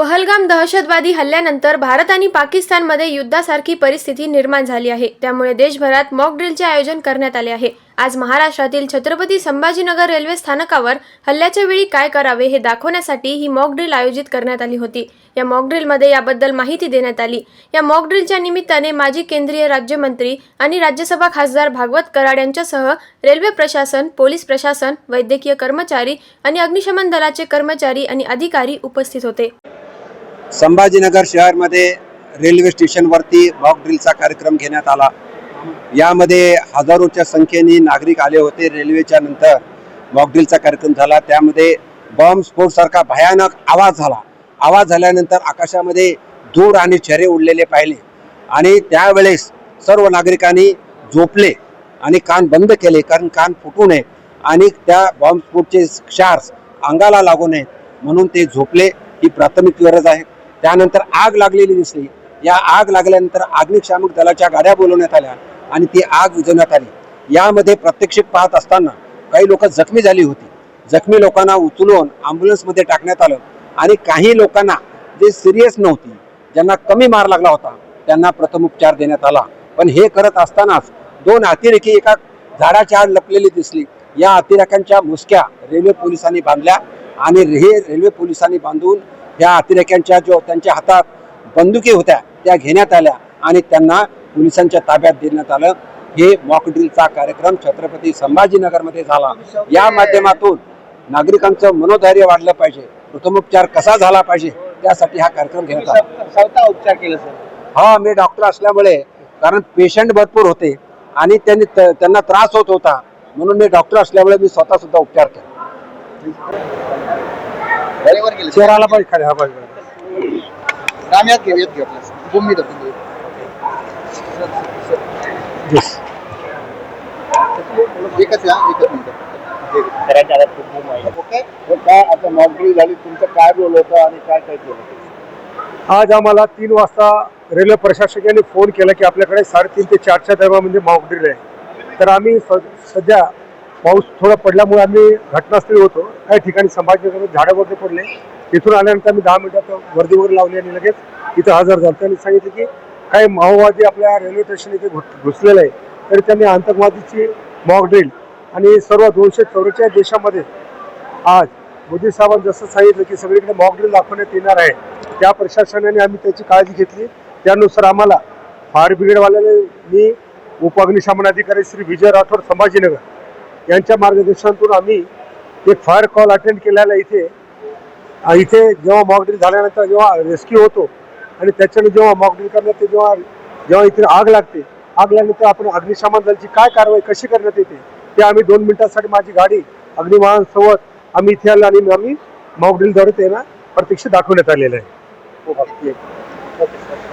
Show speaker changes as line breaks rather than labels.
पहलगाम दहशतवादी हल्ल्यानंतर भारत आणि पाकिस्तानमध्ये युद्धासारखी परिस्थिती निर्माण झाली आहे. त्यामुळे देशभरात मॉक ड्रिलचे आयोजन करण्यात आले आहे. आज महाराष्ट्रातील छत्रपती संभाजीनगर रेल्वे स्थानकावर हल्ल्याच्या वेळी काय करावे हे दाखवण्यासाठी ही मॉक ड्रिल आयोजित करण्यात आली होती. या मॉक ड्रिलमध्ये याबद्दल माहिती देण्यात आली. या मॉक ड्रिलच्या निमित्ताने माजी केंद्रीय राज्यमंत्री आणि राज्यसभा खासदार भागवत कराड यांच्यासह रेल्वे प्रशासन पोलीस प्रशासन वैद्यकीय कर्मचारी आणि अग्निशमन दलाचे कर्मचारी आणि अधिकारी उपस्थित होते.
संभाजीनगर शहरमध्ये रेल्वे स्टेशनवरती मॉक ड्रिलचा कार्यक्रम घेण्यात आला. यामध्ये हजारोच्या संख्येने नागरिक आले होते. रेल्वेच्या नंतर मॉक ड्रिलचा कार्यक्रम झाला. त्यामध्ये बॉम्ब स्फोटसारखा भयानक आवाज झाला. आवाज झाल्यानंतर आकाशामध्ये धूर आणि चेहरे उडलेले पाहिले. आणि त्यावेळेस सर्व नागरिकांनी झोपले आणि कान बंद केले कारण कान फुटू नये आणि त्या बॉम्बस्फोटचे क्षार्स अंगाला लागू नयेत म्हणून ते झोपले. ही प्राथमिक गरज आहे. त्यानंतर आग लागलेली दिसली. या आग लागल्यानंतर अग्निशामक दलाच्या गाड्या बोलवण्यात आल्या आणि ती आग विझवण्यात आली. यामध्ये प्रत्यक्षिक पाहत असताना काही लोक जखमी झाली होती. जखमी लोकांना उचलून ॲम्ब्युलन्समध्ये टाकण्यात आलं आणि काही लोकांना जे सिरियस नव्हती ज्यांना कमी मार लागला होता त्यांना प्रथमोपचार देण्यात आला. पण हे करत असतानाच दोन अतिरेकी एका झाडाच्या आड लपलेली दिसली. या अतिरेक्यांच्या मुसक्या रेल्वे पोलिसांनी बांधल्या आणि हे रेल्वे पोलिसांनी बांधून या अतिरेक्यांच्या जो त्यांच्या हातात बंदुकी होत्या त्या घेण्यात आल्या आणि त्यांना पोलिसांच्या ताब्यात देण्यात आलं. हे मॉक ड्रिलचा कार्यक्रम छत्रपती संभाजीनगरमध्ये झाला. या माध्यमातून नागरिकांचं मनोधैर्य वाढलं पाहिजे. प्रथमोपचार कसा झाला पाहिजे त्यासाठी हा कार्यक्रम घेण्यात आला.
स्वतः उपचार केले सर?
हा मी डॉक्टर असल्यामुळे कारण पेशंट भरपूर होते आणि त्यांनी त्यांना त्रास होत होता. म्हणून मी डॉक्टर असल्यामुळे मी स्वतः सुद्धा उपचार केला.
गेले.
पण खाली हा पाहिजे
घेऊ एकच या एकच मिनिट. ओके?
काय आता झाली तुमचं काय रोल होता आणि काय काय केलं?
आज आम्हाला तीन वाजता रेल्वे प्रशासकाने फोन केला की आपल्याकडे साडेतीन ते चारच्या दरम्यान म्हणजे मॉकड्रिल आहे. तर आम्ही स सध्या पाऊस थोडा पडल्यामुळे आम्ही घटनास्थळी होतो. काही ठिकाणी संभाजीनगर झाडं वगैरे पडले. तिथून आल्यानंतर आम्ही दहा मिनिटात वर्दी वगैरे लावली आणि लगेच इथं हजर झालो. त्यांनी सांगितलं की काही माओवादी आपल्या रेल्वे स्टेशन इथे घुस- आहे. तरी त्यांनी आतंकवादीची मॉकड्रिल आणि सर्व दोनशे चौवेचाळीस देशामध्ये आज मोदी साहेबांनी जसं सांगितलं की सगळीकडे मॉकड्रिल दाखवण्यात येणार आहे. त्या प्रशासनाने आम्ही त्याची काळजी घेतली. त्यानुसार आम्हाला फायर ब्रिगेडवाल्याने मी उपअग्निशमन अधिकारी श्री विजय राठोड संभाजीनगर यांच्या मार्गदर्शनातून आम्ही एक फायर कॉल अटेंड केलेला इथे. इथे जेव्हा मॉकड्रिल झाल्यानंतर जेव्हा रेस्क्यू होतो आणि त्याच्याने जेव्हा मॉकड्रिल करण्यात ते जेव्हा जेव्हा इथे आग लागते आग लागल्यानंतर आपण अग्निशमन दलची काय कारवाई कशी करण्यात येते ते आम्ही दोन मिनिटांसाठी माझी गाडी अग्निवाहनसोबत आम्ही इथे आलो आणि आम्ही मॉकड्रिलद्वारे त्यांना प्रत्यक्ष दाखवण्यात आलेलं आहे.
ओके